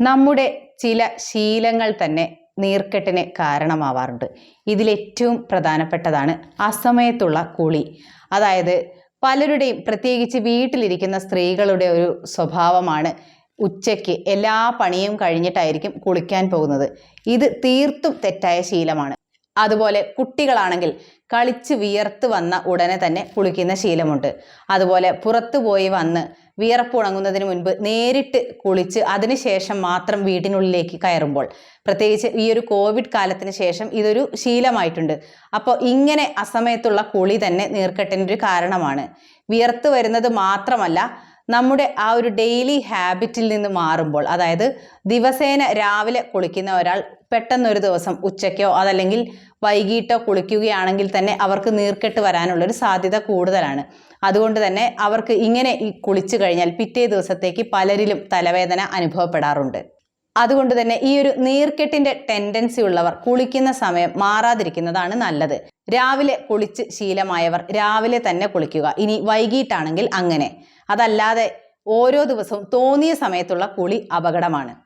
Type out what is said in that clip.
നമ്മുടെ ചില ശീലങ്ങൾ തന്നെ നീർക്കെട്ടിന് കാരണമാവാറുണ്ട്. ഇതിലേറ്റവും പ്രധാനപ്പെട്ടതാണ് അസമയത്തുള്ള കുളി. അതായത് പലരുടെയും പ്രത്യേകിച്ച് വീട്ടിലിരിക്കുന്ന സ്ത്രീകളുടെ ഒരു സ്വഭാവമാണ് ഉച്ചയ്ക്ക് എല്ലാ പണിയും കഴിഞ്ഞിട്ടായിരിക്കും കുളിക്കാൻ പോകുന്നത്. ഇത് തീർത്തും തെറ്റായ ശീലമാണ്. അതുപോലെ കുട്ടികളാണെങ്കിൽ കളിച്ച് വിയർത്ത് വന്ന ഉടനെ തന്നെ കുളിക്കുന്ന ശീലമുണ്ട്. അതുപോലെ പുറത്തു പോയി വന്ന് വിയർപ്പ് ഉണങ്ങുന്നതിന് മുൻപ് നേരിട്ട് കുളിച്ച് അതിനുശേഷം മാത്രം വീടിനുള്ളിലേക്ക് കയറുമ്പോൾ. പ്രത്യേകിച്ച് ഈ ഒരു കോവിഡ് കാലത്തിന് ശേഷം ഇതൊരു ശീലമായിട്ടുണ്ട്. അപ്പോൾ ഇങ്ങനെ അസമയത്തുള്ള കുളി തന്നെ നീർക്കെട്ടിന്റെ ഒരു കാരണമാണ്. വിയർത്ത് വരുന്നത് മാത്രമല്ല നമ്മുടെ ആ ഒരു ഡെയിലി ഹാബിറ്റിൽ നിന്ന് മാറുമ്പോൾ അതായത് ദിവസേന രാവിലെ കുളിക്കുന്ന ഒരാൾ പെട്ടെന്നൊരു ദിവസം ഉച്ചയ്ക്കോ അതല്ലെങ്കിൽ വൈകിട്ടോ കുളിക്കുകയാണെങ്കിൽ തന്നെ അവർക്ക് നീർക്കെട്ട് വരാനുള്ളൊരു സാധ്യത കൂടുതലാണ്. അതുകൊണ്ട് തന്നെ അവർക്ക് ഇങ്ങനെ കുളിച്ചു കഴിഞ്ഞാൽ പിറ്റേ ദിവസത്തേക്ക് പലരിലും തലവേദന അനുഭവപ്പെടാറുണ്ട്. അതുകൊണ്ട് തന്നെ ഈ ഒരു നീർക്കെട്ടിന്റെ ടെൻഡൻസി ഉള്ളവർ കുളിക്കുന്ന സമയം മാറാതിരിക്കുന്നതാണ് നല്ലത്. രാവിലെ കുളിച്ച് ശീലമായവർ രാവിലെ തന്നെ കുളിക്കുക. ഇനി വൈകിട്ടാണെങ്കിൽ അങ്ങനെ. അതല്ലാതെ ഓരോ ദിവസവും തോന്നിയ സമയത്തുള്ള കുളി അപകടമാണ്.